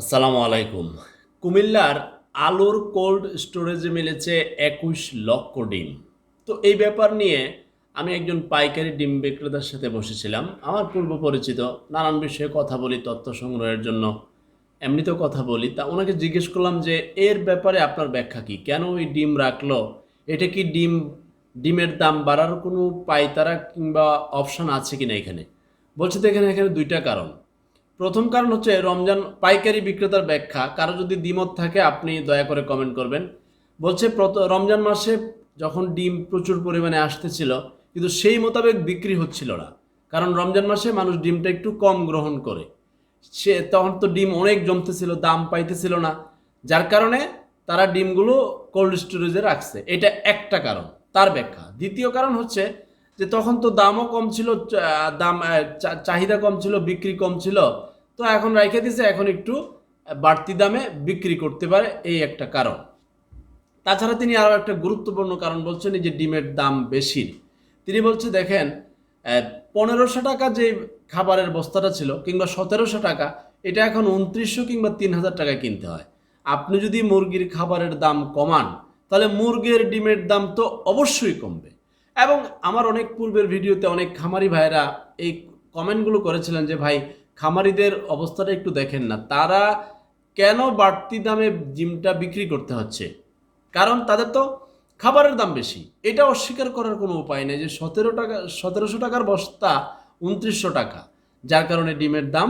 আসসালামু আলাইকুম। কুমিল্লার আলোর কোল্ড স্টোরেজে মিলেছে একুশ লক্ষ ডিম। তো এই ব্যাপার নিয়ে আমি একজন পাইকারি ডিম বিক্রেতার সাথে বসেছিলাম। আমার পূর্ব পরিচিত, নানান বিষয়ে কথা বলি, তথ্য সংগ্রহের জন্য এমনিতেও কথা বলি। তা ওনাকে জিজ্ঞেস করলাম যে, এর ব্যাপারে আপনার ব্যাখ্যা কি? কেন ওই ডিম রাখল? এটা কি ডিম, ডিমের দাম বাড়ার কোনো পাইতারা কিংবা অপশান আছে কি না এখানে? বলছে তো এখানে এখানে দুইটা কারণ। প্রথম কারণ হচ্ছে রমজান পাইকারি বিক্রেতার ব্যাখ্যা। কারও যদি দ্বিমত থাকে, আপনি দয়া করে কমেন্ট করবেন। বলছে রমজান মাসে যখন ডিম প্রচুর পরিমাণে আসতেছিল, কিন্তু সেই মোতাবেক বিক্রি হচ্ছিল না। কারণ রমজান মাসে মানুষ ডিমটা একটু কম গ্রহণ করে। সে তখন তো ডিম অনেক জমতেছিল, দাম পাইতেছিল না। যার কারণে তারা ডিমগুলো কোল্ড স্টোরেজে রাখছে। এটা একটা কারণ, তার ব্যাখ্যা। দ্বিতীয় কারণ হচ্ছে যে, তখন তো দামও কম ছিল দাম চাহিদা কম ছিল, বিক্রি কম ছিল। তো এখন রাইখে দিছে, এখন একটু বাড়তি দামে বিক্রি করতে পারে এই একটা কারণ। তাছাড়া তিনি আরও একটা গুরুত্বপূর্ণ কারণ বলছেন যে ডিমের দাম বেশি। তিনি বলছে, দেখেন পনেরোশো টাকা যে খাবারের বস্তাটা ছিল কিংবা সতেরোশো টাকা, এটা এখন উনত্রিশশো কিংবা তিন হাজার টাকায় কিনতে হয়। আপনি যদি মুরগির খাবারের দাম কমান, তাহলে মুরগির ডিমের দাম তো অবশ্যই কমবে। এবং আমার অনেক পূর্বের ভিডিওতে অনেক খামারি ভাইরা এই কমেন্টগুলো করেছিলেন যে, ভাই খামারিদের অবস্থাটা একটু দেখেন না। তারা কেন বাড়তি দামে জিমটা বিক্রি করতে হচ্ছে? কারণ তাদের তো খাবারের দাম বেশি। এটা অস্বীকার করার কোনো উপায় নেই যে সতেরো টাকা, সতেরোশো টাকার বস্তা উনত্রিশশো টাকা, যার কারণে ডিমের দাম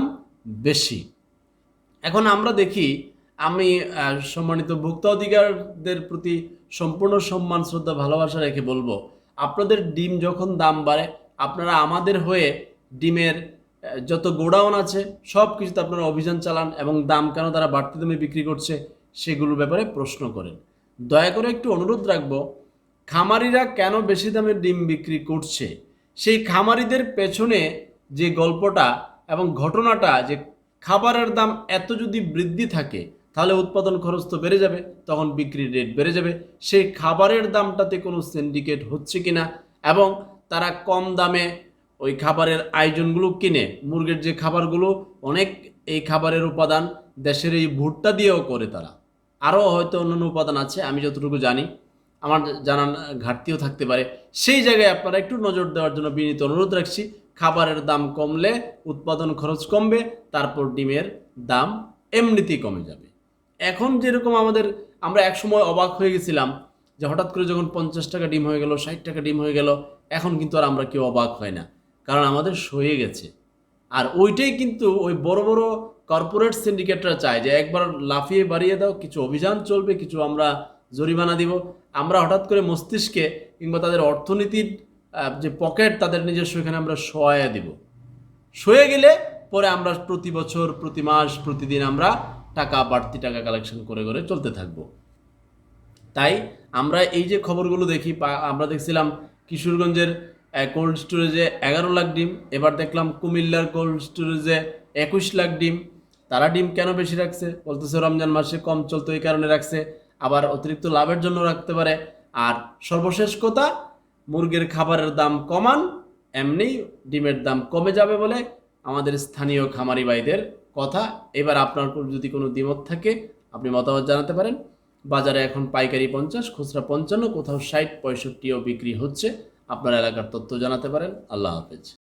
বেশি। এখন আমরা দেখি, আমি সম্মানিত ভোক্তা অধিকারদের প্রতি সম্পূর্ণ সম্মান, শ্রদ্ধা, ভালোবাসা রেখে বলব, আপনাদের ডিম যখন দাম বাড়ে, আপনারা আমাদের হয়ে ডিমের যত গোডাউন আছে সব কিছুতে আপনারা অভিযান চালান এবং দাম কেন তারা বাড়তি দামে বিক্রি করছে, সেগুলোর ব্যাপারে প্রশ্ন করেন। দয়া করে একটু অনুরোধ রাখব, খামারিরা কেন বেশি দামে ডিম বিক্রি করছে? সেই খামারিদের পেছনে যে গল্পটা এবং ঘটনাটা যে খাবারের দাম এত যদি বৃদ্ধি থাকে, তাহলে উৎপাদন খরচ তো বেড়ে যাবে, তখন বিক্রির রেট বেড়ে যাবে। সেই খাবারের দামটাতে কোনো সিন্ডিকেট হচ্ছে কিনা এবং তারা কম দামে ওই খাবারের আয়োজনগুলো কিনে মুরগির যে খাবারগুলো অনেক এই খাবারের উপাদান দেশের এই ভুট্টা দিয়েও করে তারা। আরও হয়তো অন্যান্য উপাদান আছে, আমি যতটুকু জানি। আমার জানার ঘাটতিও থাকতে পারে। সেই জায়গায় আপনারা একটু নজর দেওয়ার জন্য বিনীত অনুরোধ রাখছি, খাবারের দাম কমলে উৎপাদন খরচ কমবে, তারপর ডিমের দাম এমনিতেই কমে যাবে। এখন যেরকম আমাদের, আমরা একসময় অবাক হয়ে গেছিলাম যে হঠাৎ করে যখন পঞ্চাশ টাকা ডিম হয়ে গেল, ষাট টাকা ডিম হয়ে গেল, এখন কিন্তু আর আমরা কেউ অবাক হয় না। কারণ আমাদের সয়ে গেছে। আর ওইটাই কিন্তু ওই বড় বড় কর্পোরেট সিন্ডিকেটরা চায় যে একবার লাফিয়ে বাড়িয়ে দাও, কিছু অভিযান চলবে, কিছু আমরা জরিমানা দিব। আমরা হঠাৎ করে মস্তিষ্কে কিংবা তাদের অর্থনীতির যে পকেট তাদের নিজস্ব, এখানে আমরা সহায়া দিব। সয়ে গেলে পরে আমরা প্রতি বছর, প্রতি মাস, প্রতিদিন আমরা টাকা, বাড়তি টাকা কালেকশন করে করে চলতে থাকব। তাই আমরা এই যে খবরগুলো দেখি আমরা দেখছিলাম কিশোরগঞ্জের কোল্ড স্টোরেজে এগারো লাখ ডিম, এবার দেখলাম কুমিল্লার কোল্ড স্টোরেজে একুশ লাখ ডিম। তারা ডিম কেন বেশি রাখছে? বলতেছে রমজান মাসে কম চলতো, এই কারণে রাখছে। আবার অতিরিক্ত লাভের জন্য রাখতে পারে। আর সর্বশেষ কথা, মুরগির খাবারের দাম কমান, এমনি ডিমের দাম কমে যাবে বলে আমাদের স্থানীয় খামারি ভাইদের কথা। এবার আপনার যদি কোনো দ্বিমত থাকে, আপনি মতামত জানাতে পারেন। বাজারে এখন পাইকারি পঞ্চাশ, খুচরা পঞ্চান্ন, কোথাও ষাট, পঁয়ষট্টিও বিক্রি হচ্ছে। আপনার এলাকার তথ্য জানাতে পারেন। আল্লাহ হাফেজ।